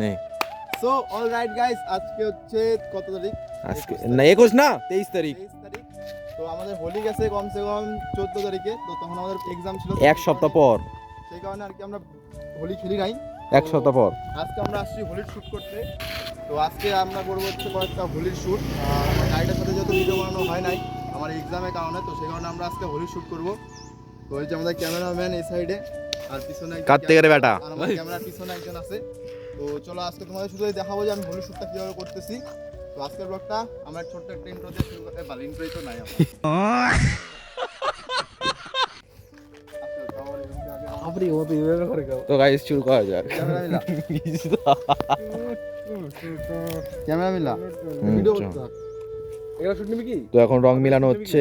নে so all right guys আজকে হচ্ছে কত তারিখ? আজকে না একুশ না তেইশ তারিখ। তারিখ। তো আমাদের হোলি গেছে কমসে কম চোদ্দ তারিখে। তো তখন আমাদের এক্সাম ছিল এক সপ্তাহ পর। সেই কারণে আর কি আমরা হোলি খেলি নাই। এক সপ্তাহ পর। আজকে আমরা আসছি হোলির শ্যুট করতে। তো আজকে আমরা করব হচ্ছে কয়েকটা হোলির শ্যুট আমার গাড়িটার সাথে যেহেতু ভিডিও বানানো হয় নাই আমার এক্সামের কারণে তো সেই কারণে আমরা আজকে হোলির শ্যুট করব। তো যে আমাদের ক্যামেরাম্যান এই সাইডে আর পিছনে কার্তিকের বেটা ক্যামেরার পিছনে একজন আছে। তো চলো আজকে তোমাদের শুধু দেখাবো যে আমি হোলি শ্যুটটা কীভাবে করতেছি। তো আজকের ব্লগটা আমার ছোট্ট একটা ইন্ট্রো দিয়ে শুরু করতে পারি ইন্ট্রোই তো নাই তো গাইস শুরু করা যাক। ক্যামেরা মিলা ক্যামেরা মিলা হুম, ভিডিও চল। করতে থাক। এগুলো শুট নিবি কি? তো এখন রং মিলানো হচ্ছে।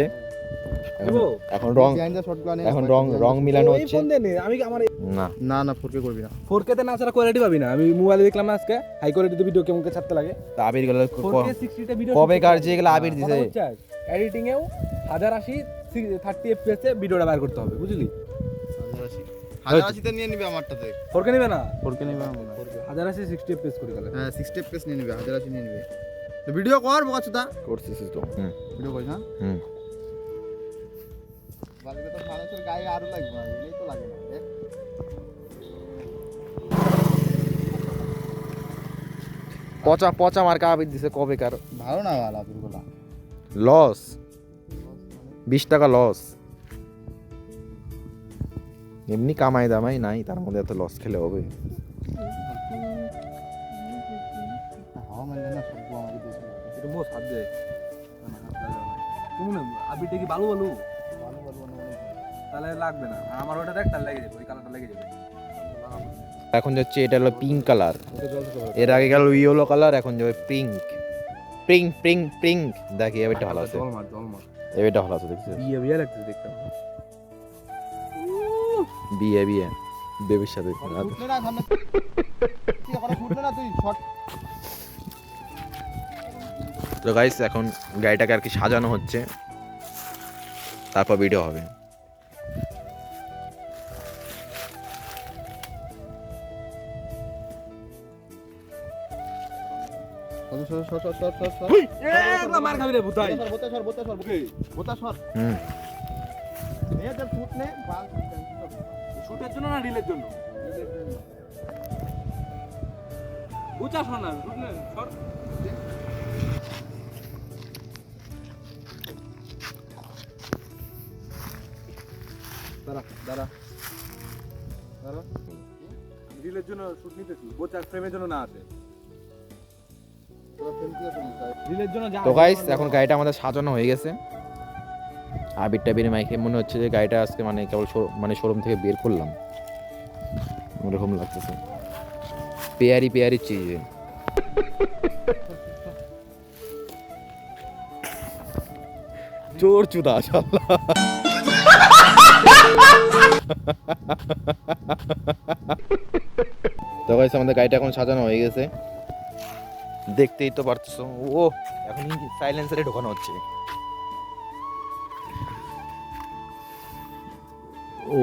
এখন-? রং এখন রং রং মিলানো হচ্ছে। নে, আমি আমার না। না না ফোরকে করবি না। ফোর কে তে না ছাড়া কোয়ালিটি পাবি না। আমি মোবাইলে দেখলাম আজকে হাই কোয়ালিটিতে ভিডিও কেমন ছাড়তে লাগে। তা আবির গেল কবে কার যেগুলো আবির দিছে। এডিটিং এও হাজার আশি থার্টি এফপিএস এ ভিডিওটা বার করতে হবে বুঝলি? হাজার আশিতে নিয়ে নিবে আমারটাতে। ফোর কে নিবে না? ফোরকে নিবে আমার। হাজার আশি সিক্সটি এফপিএস করে গেলে হ্যাঁ সিক্সটি পেস নিয়ে নিবে হাজার আশি নিয়ে নিবে। ভিডিও কর বোকাচুদা করছিস তো। হুম ভিডিও করিস না হুম। বালিকে তো মানুষের গায়ে আরও লাগবে না এলেই তো লাগে না পচা পচা মার্কা আবির দিছে কবে কার ভালো না ভালো আবিরগুলা লস। বিশ টাকা লস। এমনি কামাই দামাই নাই তার মধ্যে এত লস খেলে হবে। হাওয়া মারলে না সবগুলো আমাকে দিয়েছিল একটু মোস হাত দে তুমি না আবিরটা কি বালু বালু? ভালো ভালো। তাহলে লাগবে না। আর আমার ওটা দেখ তাহলে লেগে যাবে ওই কালারটা লেগে যাবে। এখন যাচ্ছে এটা হলো পিঙ্ক কালারের আগে গেল ইয়েলো কালার এখন যাবে পিঙ্ক পিঙ্ক পিঙ্ক পিঙ্ক দেখি এবারটা ভালো আছে। এবারটা ভালো আছে দেখছিস? বিয়ে বিয়ে লাগছে দেখতে বিয়ে বিয়ে। বেবির সাথে। তো গাইস এখন গাড়িটাকে আর কি সাজানো হচ্ছে। তারপর ভিডিও হবে। মার খাবি রে ভুতাই বোতা সর বোতা সর বোতা সর। হুম। নে ফুট নে শুটের জন্য না রিলের জন্য? বুঝা শোনা শুট নে সর। দাঁড়া দাঁড়া। দাঁড়া। রিলের জন্য শুট নিতেছি বোচার ফ্রেমের জন্য না আছে। তো গাইস এখন গাড়িটা আমাদের সাজানো হয়ে গেছে। আবির টাবির মাইকে মনে হচ্ছে যে গাড়িটা আজকে মানে কেবল মানে শোরুম থেকে বের করলাম। ওরকম লাগতেছে। পেয়ারি পেয়ারি চিজ। চোর চুদা তো গাইস আমাদের গাড়িটা এখন সাজানো হয়ে গেছে। দেখতেই তো পারছ। ও এখন সাইলেন্সারে ঢোকানো হচ্ছে। ও।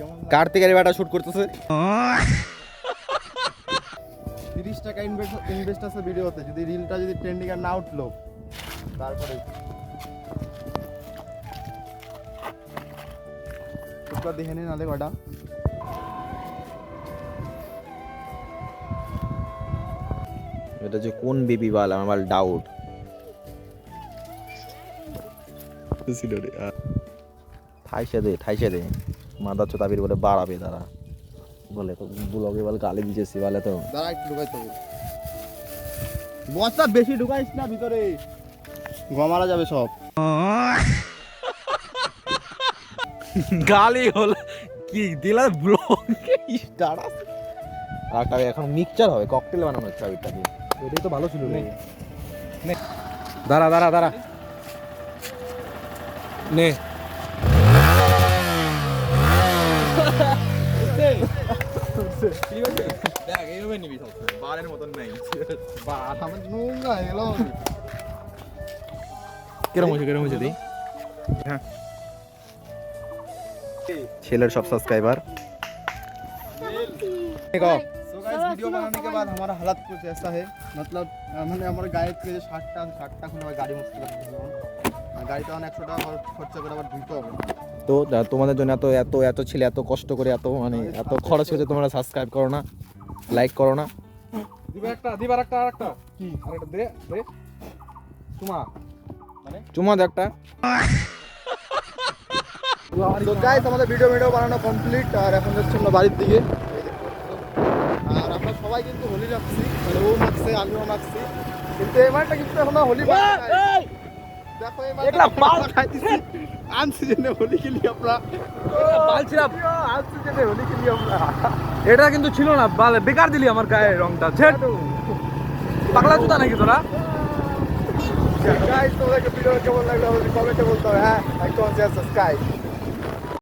মানে কার্তিকের বেটা শুট করতেছে। তিরিশ টাকা ইনভেস্ট ইনভেস্ট আছে ভিডিওতে যদি রিলটা যদি ট্রেন্ডিং আর না উঠল তারপরে। দেখে নিন নালে কটা। এটা যে কোন বেবি বাল আমার ডাউট। থাইসে দে থাইসে দে। মাদা চোতাবির বলে বাড়াবে তারা। বলে তো ব্লগে বলে গালি দিয়েছি বলে তো। দাঁড়া একটু ঢুকাইতে হবে বস্তা বেশি ঢুকাইস না ভিতরে। গমারা যাবে সব। গালি হল কি দিলা ব্লগ? আছে আর এখন মিক্সচার হবে ককটেল বানানো হচ্ছে আবিরটা দিয়ে। এটাই তো ভালো ছিল দাঁড়া দাঁড়া দাঁড়া। নে। দেখ এইভাবে নিবি বারের মতন নাই। বা আমার নোংরা হয়ে গেল। কিরম হয়েছে কিরম হয়েছে দি? ছেলের সব সাবস্ক্রাইবার गाइस वीडियो बनाने के बाद हमारा हालत कुछ ऐसा है मतलब अ, मैंने हमारे गाय के যে শার্টটা শার্টটা খুলে আবার গাড়ি মুছতে লাগছে গাড়িতে অনেক একশো টাকা খরচ- খরচা করে আবার ধুইতে হবে তো যা- তোমাদের জন্য এত এত এত ছেলে এত কষ্ট করে এত মানে এত খরচ হচ্ছে তোমরা সাবস্ক্রাইব করো না লাইক করো না দিবার একটা দিবার একটা আর একটা কি আরেকটা দে দে তোমা চুমা দে একটা তো গাইস আমাদের ভিডিও ভিডিও বানানো কমপ্লিট আর এখন যাচ্ছি আমরা বাড়ির দিকে আর আমরা সবাই কিন্তু হোলি রাখছি মানে ও মাখছে আমিও মাখছি কিন্তু কিন্তু এখনও হোলি দেখো মাল খাইতেছি। আনসিজনে হোলি খেলি আমরা। বালছিলাম আনসিজনে হোলি খেলি আমরা। এটা কিন্তু ছিল না বালে। বেকার দিলি আমার গায়ের রংটা। ছেট! পাগলা জুতা নাকি তোরা? গাইস তোমাদেরকে ভিডিও কেমন লাগল? কমেন্টে বলতে হবে। হ্যাঁ সাবস্ক্রাইব